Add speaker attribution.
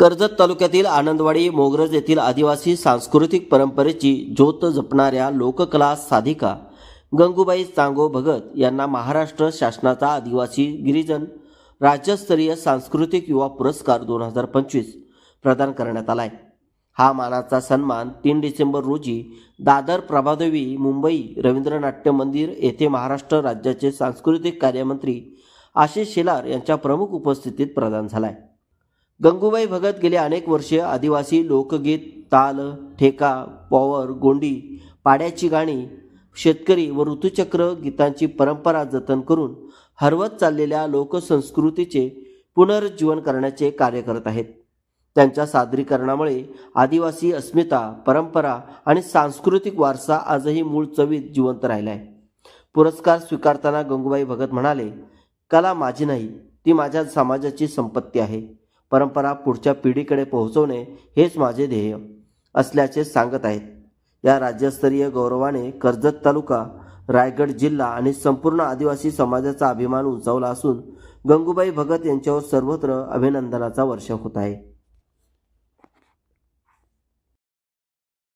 Speaker 1: कर्जत तालुक्यातील आनंदवाडी मोगरज येथील आदिवासी सांस्कृतिक परंपरेची ज्योत जपणाऱ्या लोककला साधिका गंगूबाई चांगो भगत यांना महाराष्ट्र शासनाचा आदिवासी गिरिजन राज्यस्तरीय सांस्कृतिक युवा पुरस्कार दोन हजार पंचवीस प्रदान करण्यात आला आहे हा मानाचा सन्मान तीन डिसेंबर रोजी दादर प्रभादेवी मुंबई रवींद्र नाट्य मंदिर येथे महाराष्ट्र राज्याचे सांस्कृतिक कार्यमंत्री आशिष शेलार यांच्या प्रमुख उपस्थितीत प्रदान झाला आहे गंगूबाई भगत गेले अनेक वर्षे आदिवासी लोकगीत ताल ठेका पॉवर गोंडी पाड्याची गाणी शेतकरी व ऋतुचक्र गीतांची परंपरा जतन करून हरवत चाललेल्या लोकसंस्कृतीचे पुनरुज्जीवन करण्याचे कार्य करत आहेत. त्यांच्या सादरीकरणामुळे आदिवासी अस्मिता परंपरा आणि सांस्कृतिक वारसा आजही मूळ चवीत जिवंत राहिला आहे पुरस्कार स्वीकारताना गंगूबाई भगत म्हणाले कला माझी नाही ती माझ्या समाजाची संपत्ती आहे. परंपरा पुढच्या पिढीकडे पोहोचवणे हेच माझे ध्येय असल्याचे सांगत आहेत. या राज्यस्तरीय गौरवाने कर्जत तालुका रायगड जिल्हा आणि संपूर्ण आदिवासी समाजाचा अभिमान उंचावला असून गंगूबाई भगत यांच्यावर सर्वत्र अभिनंदनाचा वर्षाव होत आहे.